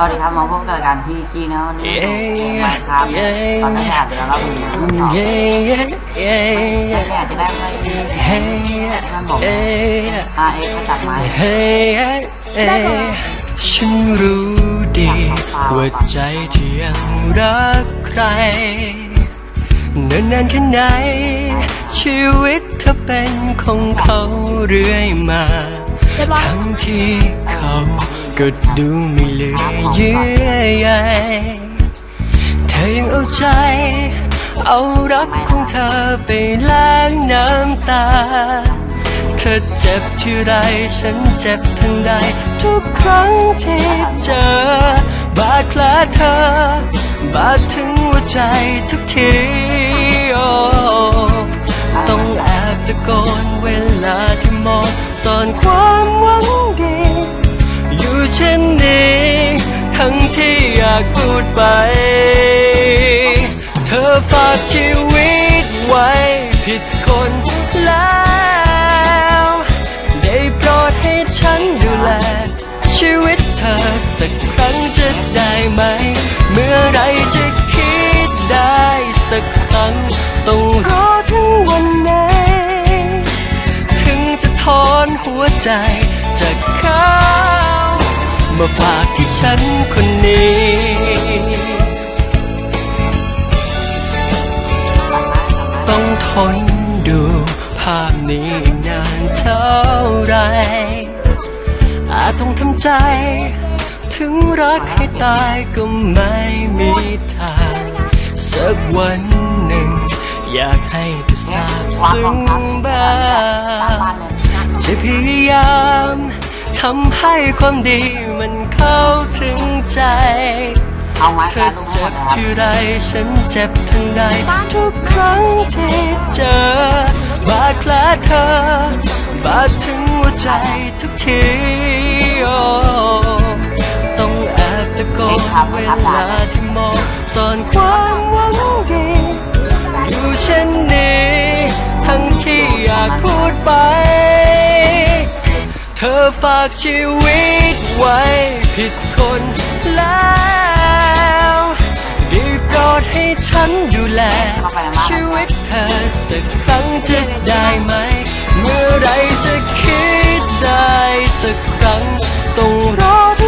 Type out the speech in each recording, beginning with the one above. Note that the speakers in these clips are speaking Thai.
สวัสดีครับมาพบกับรายการที่ที่นะวันนี้มาครับตอนนี้อาจจะแล้วมีเรื่องต่อไม่อาจจะได้ไม่ท่านบอกอาเอ็กมาตัดไม้ฉันรู้ดีว่าใจที่ยังรักใครเนิ่นนานแค่ไหน ชีวิตเธอเป็นของเขาเรื่อยมาทั้งที่เขา ก็ดูไม่เหลือเยื่อใยเธอยังเอาใจ เอารักของเธอไปล้างน้ำตา เธอเจ็บที่ไรฉันเจ็บทันใด ทุกครั้งที่เจอ บาดแผลเธอ บาดถึงหัวใจทุกทีโอต้องแอบตะโกนเวลาที่มองซ่อนความหวัง ดไป เธอฝากชีวิตไว้ผิดคนแล้ว ได้โปรดให้ฉันดูแล ชีวิตเธอสักครั้งจะได้ไหม เมื่อไรจะคิดได้สักครั้ง ต้องรอถึงวันไหนถึงจะถอนหัวใจจากเขามาฝากที่ฉันคนนี้ นดูภาพนี้นานเท่าไร อาจต้องทำใจ ถึงรักให้ตายก็ไม่มีทางสักวันหนึ่ง อยากให้เธอทราบซึ้งบ้างจะพยายามทำให้ความดีมันเข้าถึงใจ เอาไม้เธแปรอรูปให้เจ็หมบดเลยครับที่ไรฉันเจ็บทันใดทุกครั้งที่เจอบาดแผลเธอบาดถึงหัวใจทุกทีโอ้ต้องแอบตะโกนเวลาที่มองซ่อนความหวังดีอยู่เช่นนี้ทั้งที่อยากพูดไป เธอฝากชีวิตไว้ผิดคนแล้วได้โปร ดให้ฉันดูแล ชีวิตเธอสักครั้งจะได้ไหม เมื่อไรจะคิดได้สักครั้ง ต้องรอถึงวั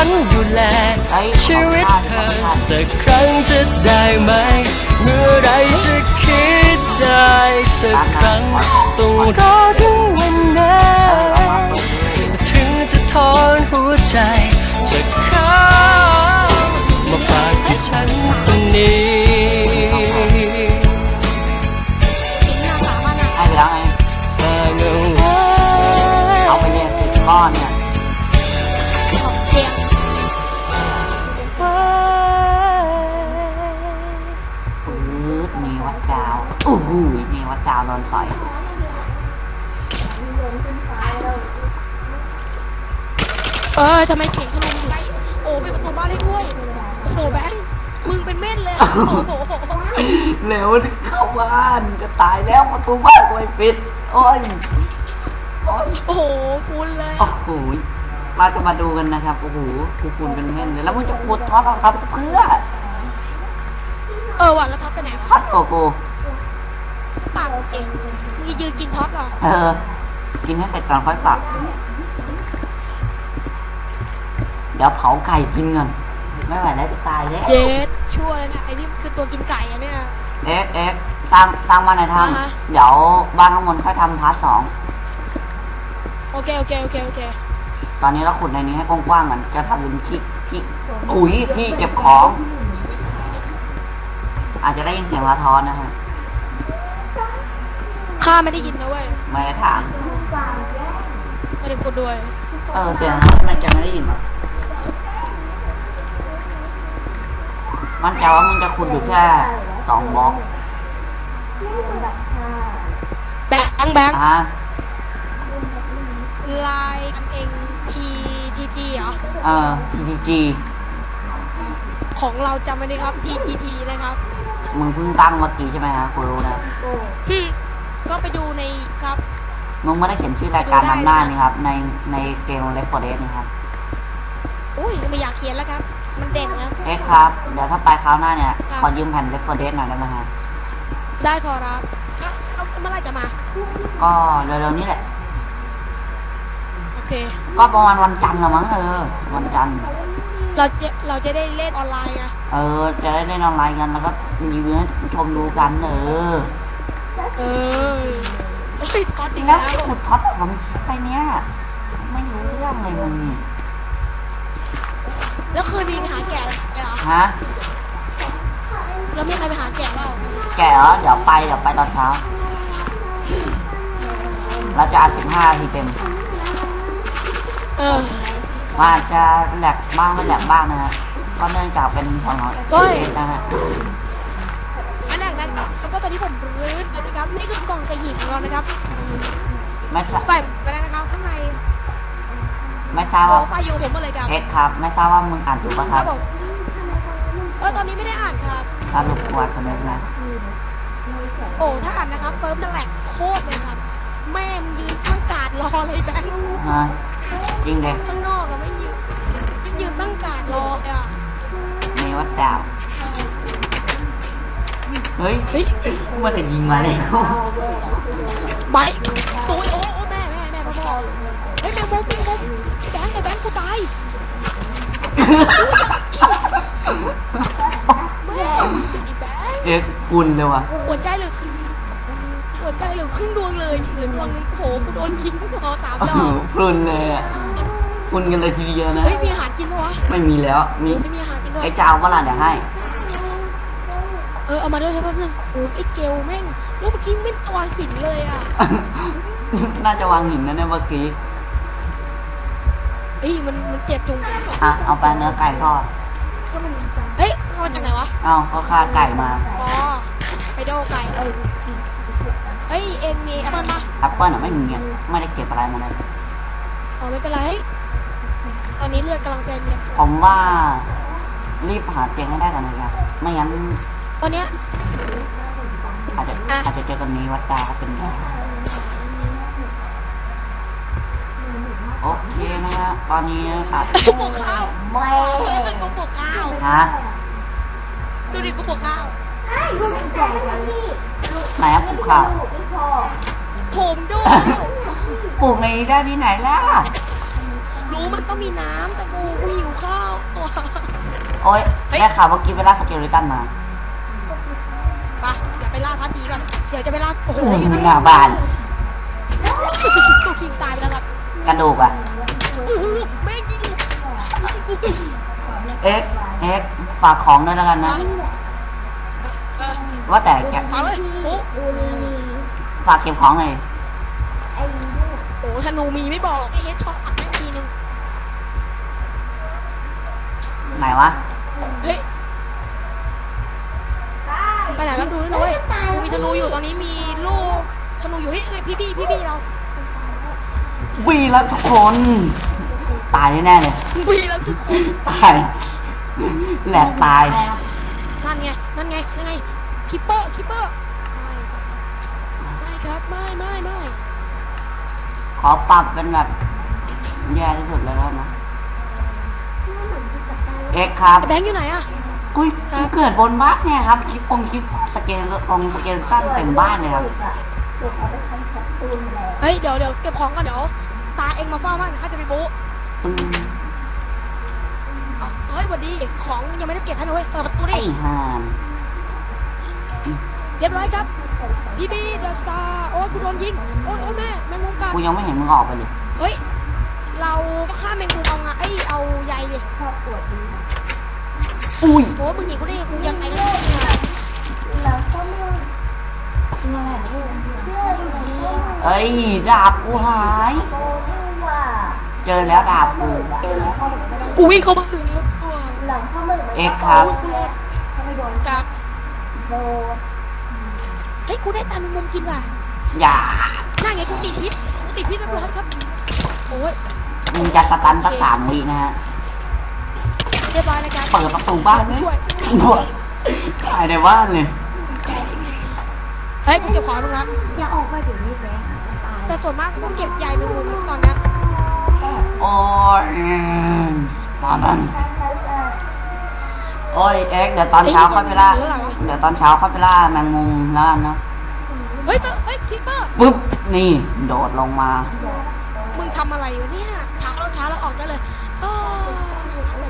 ฉันอยู่แลชีวิตเธอสักครั้งจะได้ไหม เมื่อไรจะคิดได้สักครั้งต้องรอถึงวันนั้นถึงจะถอนหัวใจาวโดนสอยเออทำไมเสียงขนมอยู่โอ้ปิดประตูบ้านได้ด้วยโอ้โหแบงค์มึงเป็นเม่นเลยอะโอ้โหเร็วเข้าบ้านจะตายแล้วประตูบ้านก็ไม่ปิดโอ้ยโอ้ยโอ้โหคุณเลยโอ้อะโหเราจะมาดูกันนะครับโอ้โหคูคุณเป็นแม่นเลยแล้วมึงจะขุดท็อปเอาครับเพื่อเออว่ะแล้วท็อปไปไหนวะ พัดโกโก้ ปากเองมึงยืนกินท็อปเหรอเออ กินให้เสร็จก่อนค่อยปัก เดี๋ยวเผาไก่กินก่อนไม่ไหวแล้วจะตายแล้วเย็ดชั่วเลยนะไอ้นี่คือตัวกินไก่อะเนี่ย เอ็กเอ็กสร้างสร้างบ้านในอ่าฮะถ้ำเดี๋ยวบ้านข้างบนค่อยทำพาร์ทสอง โอเคโอเคโอเคโอเคตอนนี้เราขุดในนี้ให้กว้างๆก่อนจะทำเป็นที่ที่อุ๋ยที่เก็บของ อาจจะได้ยินเสียงสะท้อนนะฮะ ข้าไม่ได้ยินนะเว้ยไม่ได้ถาม ไม่ได้พูดด้วย เออเสียงนั้นมันจะไม่ได้ยินหรอมั่นใจว่ามึงจะขุดอยู่แค่สองบล็อกแบงค์แบงค์อะลายกันเองทีทีจีเหรอ เออ TDG ของเราจำไว้นะครับ TGT นะครับ มึงเพิ่งตั้งเมื่อกี้ใช่ไหมฮะกูรู้นะ อืม ก็ไปดูในครับ มึงไม่ได้เขียนชื่อรายการนำหน้านี่ครับ ในในเกม Left 4 Dead นี่ครับ อุ้ยไม่อยากเขียนแล้วครับ มันเด่นนะเอ็กครับ เดี๋ยวถ้าไปคราวหน้าเนี่ยครับขอยืมแผ่น Left 4 Dead หน่อยได้ไหมฮะได้ขอรับแล้วแล้วเมื่อไหรจะมา ก็เร็วๆนี้แหละ โอเค ก็ประมาณวันจันทร์ละมั้งเออ วันจันทร์ เราจะเราจะได้เล่นออนไลน์ไง เออ จะได้เล่นออนไลน์กันแล้วก็รีวิวให้ผู้ชมดูกันเออ เออโอ้ยก๊อตจอีริกงแล้แล้ววขุดท็อตผมคิดไปเนี้ยไม่รู้เรื่องเลยมึงนี่แล้วคืนนี้ไปหาแกะเหรอฮะ แล้วมีใครไปหาแกะเปล่าแกเหรอ เดี๋ยวไป เดี๋ยวไปตอนเช้า เราจะอัดสิบห้าทีเต็มเออว่าอาจจะแหลกบ้างไม่แหลกบ้างนะฮะก็เนื่องจากเป็นของเราเฮ้ย เองนะฮะ อนนี้ผมรื้ออยู่นะครับนี่คือกล่องใส่หินของเรานะครับไม่ทราบใส่ไปแล้วนะครับข้างในไม่ทราบโอ้ว่าไฟอยู่ผมหมดเลยครับเอ็กซ์ครับ ไม่ทราบว่ามึงอ่านถูกป่ะคครัรับบผมเออตอนนี้ไม่ได้อ่านครับถ้าลูกกวาดคนนี้นะโอ้ถ้าอ่านนะครับเซิร์ฟจะแหลกโคตรเลยครับ แม่มงยืนข้างกาดรอเลยแบงค์ฮะจริงเลยข้างนอกอะไม่ยืนไม่ยืนตั้งกาดรอเลยอะมีวัดดาว เฮ้ยเฮ้ยมันจะยิงมาแล้วใบโอ้ยโอ้โอ้แม่แม่แม่พ่อพ่อเฮ้ยแมงมุมแมงมุมแบงค์ไอ้แบงค์กูตายแม่ไอ้แบงค์เอ็กซ์กุนเลยวะหัวใจเลือครึ่งหัวใจเหลือครึ่งดวงเลยเหลือดวงนึงโหกูโดนยิงคอสามดอกพรุนเลยอะพรุนกันเลยทีเดียวนะเฮ้ยมีอาหารกินวะไม่มีแล้วมีไอ้เจ้าก็ล่ะเดี๋ยวให้ เออเอามาด้วยเลยแป๊บนึงโอ้ไอ้เกลแม่งลูกเมื่อกี้ไม่วางหินเลยอะน่าจะวางหินนะเนี่ยเมื่อกี้เฮ้ยมันมันเจ็บจุงอะเอาไปเนื้อไก่ทอดเฮ้ยเอามาจากไหนวะเอาก็ฆ่าไก่มาอ๋อไปโดไก่เฮ้ยเอ็งมีแอปเปิ้ลปะแอปเปิ้ลอะไม่มีอะไม่ได้เก็บอะไรมาเลยอ๋อไม่เป็นไรเฮ้ยตอนนี้เลือดกำลังเต็มเลยผมว่ารีบหาเตียงให้ได้ก่อนนะครับไม่งั้น ตอนเนี้ย อาจจะอะ อาจจะเจอกันนี้วัดดาวก็เป็นได้โอเคนะฮะตอนนี้ครับกูปลูกข้าวไม่เฮ้ยเป็นกูปลูกข้าว ฮะดูดิกูปลูกข้าวไหนอะปลูกข้าวโถมด้วย ปลูกในนี้ได้ที่ไหนล่ะ รู้มันต้องมีน้ำแต่กูกูหิวข้าวตัว โอ๊ยเฮ้ยได้ข่าวว่ากินไปล่าสเกลลิตันมาไปเดี๋ยวไปล่าทัพพีก่อนเดี๋ยวจะไปล่าโอ้โหโอ้ยอยู่ข้างหน้าบ้านกูคิงตายไปแล้วครับกระดูกอะโอ้โหแม่งยิงเอ็กซ์เอ็กซ์ฝากของด้วยแล้วกันนะ เออว่าแต่แกเอาเลยโอ้ฝากเก็บของหน่อยโหธนูมีไม่บอกไอ้เฮดช็อตอัดแม่งทีนึงไหนวะ เฮ้ยไปไหนแล้วดูด้วยนะเว้ยกูมีธ นูอยู่ตอนนี้มีลูกธนูอยู่เฮ้ยเฮ้ยพี่พี่พี่พี่เราวีแล้วทุกคน ตายแน่ๆเลยพี่แล้วทุกคนตายแหลกตายนั่นไงนั่นไงนั่นไงคิปเปอร์คิปเปอร์ไม่ครับไม่ไม่ไม่ขอปรับเป็นแบบแย่ที่สุดเลยแล้วนะเอ็กซ์ครับไอ้แบงค์อยู่ไหนอะ กุ้ยครับกูเกิดบนบ้านเนี่ยครับคลิปปงคลิปสเกลปงสเกลตั้นเต็มบ้านเลยครับเฮ้ยเดี๋ยวเดี๋ยวเก็บของก่อนเดี๋ยวตาเองมาเฝ้าบ้างเดี๋ยวข้าจะไปบู๊ตึงเอาเฮ้ยสวัสดีของยังไม่ได้เก็บให้นะเว้ยเปิดประตูดิไอ้ห่านเรียบร้อยครับพี่บีเดอะสตาร์โอ้ยกูโดนยิงโอ้ยโอ้ยแม่แมงมุมกัดกูยังไม่เห็นมึงออกไปเลยเฮ้ยเราฆ่าแมงมุมเอาไงเอ้ยเอาใยดิ อุ้ยโอ้มึงหนีกูได้กูยังไงก็ได้เอ้ยดาบกูหาย เจอแล้วดาบกูกูวิ่งเข้ามาถึงเอ็กครับกับเฮ้ยกูได้ตามมุมกินว่ะอย่าหน้าไงกูติดพิษกูติดพิษเรียบร้ครับโอ้ยมึงจะสตันสักสามวินะฮะ เรียบร้อยแล้วครับเปิดประตูบ้านเลยช่วยหัวถ่ายในบ้านเลยเฮ้ยกูเก็บของมึงละอย่าออกมาเดี๋ยวนี้แม่ตายแต่ส่วนมากกูต้องเก็บใยแมงมุมตอนเนี้ยโอ้ยตอนนั้นโอ้ยเอ็กซ์เดี๋ยวตอนเช้าค่อยไปล่าเดี๋ยวตอนเช้าค่อยไปล่าแมงมุมแล้วกันเนาะเฮ้ยเจอเฮ้ยคิปเปอร์ปุ๊บนี่โดดลงมา มึงทำอะไรวะเนี่ยเช้าแล้วเช้าแล้วออกได้เลยเออ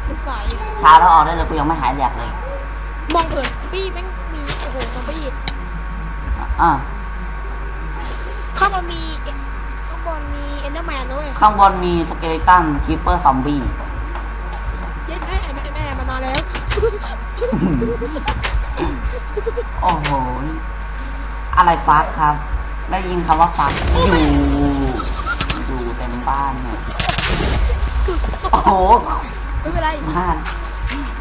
สดใสเช้าแล้วออกได้เลยกูยังไม่หายแหลกเลย มองเผินบี้แม่งมีโอ้โหซอมบี้อะข้างบนมีข้างบนมีเอนเดอร์แมนด้วยข้างบนมีสเกเลตันคีเปอร์ซอมบี้เย็ดแม่แม่แม่มันมาแล้วโอ้โห อะไรฟักครับ ได้ยินคำว่าฟักอยู่อยู่เต็มบ้านเนี่ย โอ้โห ไม่เป็นไรบ้าน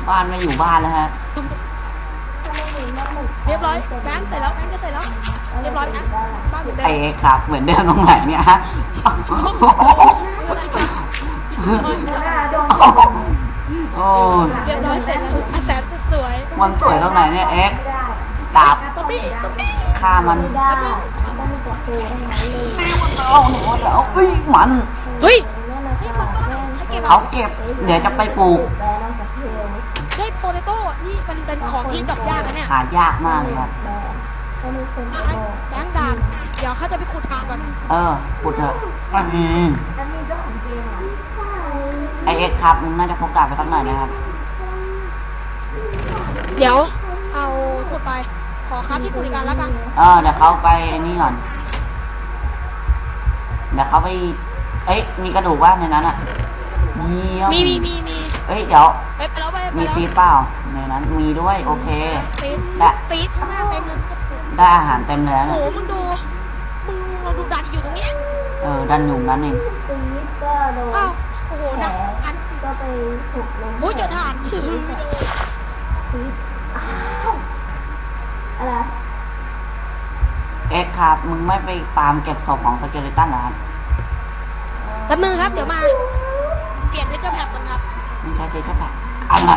บ้านไม่อยู่บ้านแล้วฮะ เรียบร้อยแบงค์เสร็จแล้วแบงค์ก็เสร็จแล้ว เรียบร้อยนะบ้านเหมือนเดิเอมครับ เหมือนเดิมตรงไหนเนี่ยฮะโอ้ยเรียบร้อยเสร็จแล้วอาแสนสวยมันสวยตรงไหนเนี่ยเอ็กซ์ดาบซอมบี้ซอมบี้ฆ่ามันไม่ได้ต้องมีตัวโตทั้งนั้นเลยเอาหนูจะเอาอุ้ยมันเฮ้ยเนี่ยนะนี่มันให้ เก็บเขาเก็บ เดี๋ยวจะไปปลูกแบนอกจากเทลได้โปเตโต้นี่มันเป็นของที่ดอกยากนะเนี่ยหายากมากเลยครับแบนก็มีคนอะบอกแบงค์ดาบเดี๋ยวเขาจะไปขุดทางก่อน เออพูดเถอะอืมอันนี้เจ้าของเกมเหรอไอเอ็กซ์ครับมึงน่าจะพกดาบไปสักหน่อยนะครับ เดี๋ยว เอาขุดไป ขอครับที่ขุดอีกการแล้วกัน เออเดี๋ยวเขาไปไอ้นี่ก่อน เดี๋ยวเขาไป เอ้ยมีกระดูกว่าในนั้นอะ เยี่ยมมีมีมีมีเอ้ยเดี๋ยว ไปไปแล้วไปไปมีแล้วซีดเปล่าในนั้นมีด้วยโอเคซีดได้ซีดข้างหน้าเต็มเลยได้อาหารเต็มเลยนะโอ้เนี่ยโหมึงดูมึงเราดูดันอยู่ตรงเนี้ยเออดันอยู่นั้นเองตีก็โดนอ้าวโอ้โหดันอันก็ไปถูกลงโอ้ยเจอถ่านไม่โดนตีอ้าวอะไรเอ็กซ์ครับมึงไม่ไปตามเก็บศพของสเกเลตันเหรอครับแป๊บนึงครับเดี๋ยวมา เปลี่ยนให้เจ้าแผบก่อนครับไม่ใช่เจ๊แค่แบบอะไร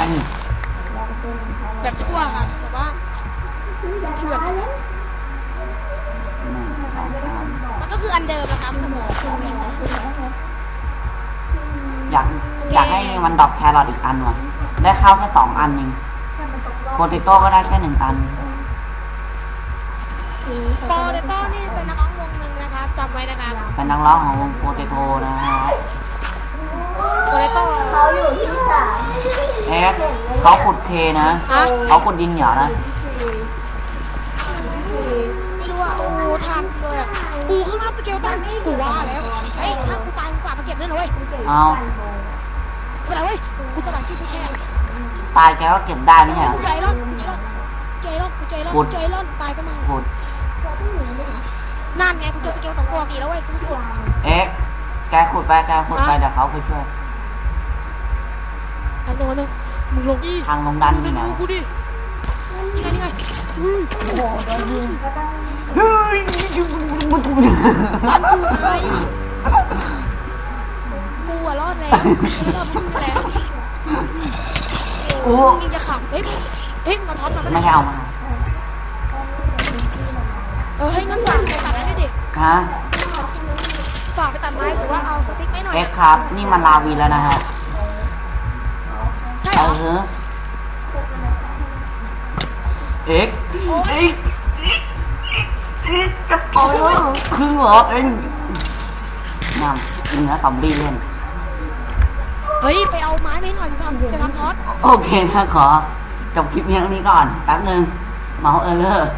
แบบทั่วครับแต่ว่ามันเถื่อนหนึ่งสองสามมันก็คืออันเดิมนะครับโอ้โหอยากอยากให้มันดรอปแครอทอีกอันว่ะได้ข้าวแค่สองอันเองโปเตโต้ก็ได้แค่หนึ่งอันโปเตโต้นี่เป็นนักร้องวงหนึ่งนะครับจำไว้นะครับเป็นนักร้องของวงโปเตโต้นะฮะ โปเตโต้เขาอยู่ที่สามเอ็กซ์เขาขุดเทนะ ฮะเขาขุดดินเหนียวนะ ไม่รู้อะโอ้โหทานเลยอะปูข้างหน้าสเกลตันกูว่าแล้วเฮ้ยถ้ากูตายกูฝากมาเก็บด้วยนะเว้ยเอา เป็นไรเว้ยกูสลัดชื่อกูแช่ตายแกก็เก็บได้ไม่ใช่เหรกูอใจร้อนกูใจร้อนใจร้อนกูใจร้อนขุดใจร้อนตายก็มึงขุด นั่นไงกูเจอสเกลสองตัวกี่แล้วเว้ยกูขุดเอ็กซ์แกขุดไป แกขุดไปเดี๋ยวเขาไปช่วย อันตัวนึงมึงลงดิทางลงดันมึองยู่ไหนดูกูดินี่ไงนี่ไงอืมเฮ้ยฟันกูไงกูอะรอดแล้วรอดมึงแล้วโอ้มึงจะขับเฮ้ยเฮ้ยมึงเอาท็อปมาไม่ได้เอามาเออให้งั้นฝากไปตัดไม้ด้วยดิฮะฝากไปตัดไม้หรือว่าเอาสติ๊กไม้หน่อยเอ็กซ์ครับ นี่มันลาวีแล้วนะฮะ ใช่เอเหรออเอ็กซ์เอ็กซ์เอ็กซ์จะปล่อยแล้วครึ่งเหรอเอ็งนำเนื้อซอมบี้เล่น เฮ้ย ไปเอาไม้ไปหน่อยจะทำจะทำท็อตโอเคนะขอจบคลิปเพียงเท่านี้ก่อน แป๊บหนึ่งเมาส์เออร์เลอร์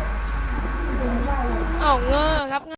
เอาเงอครับ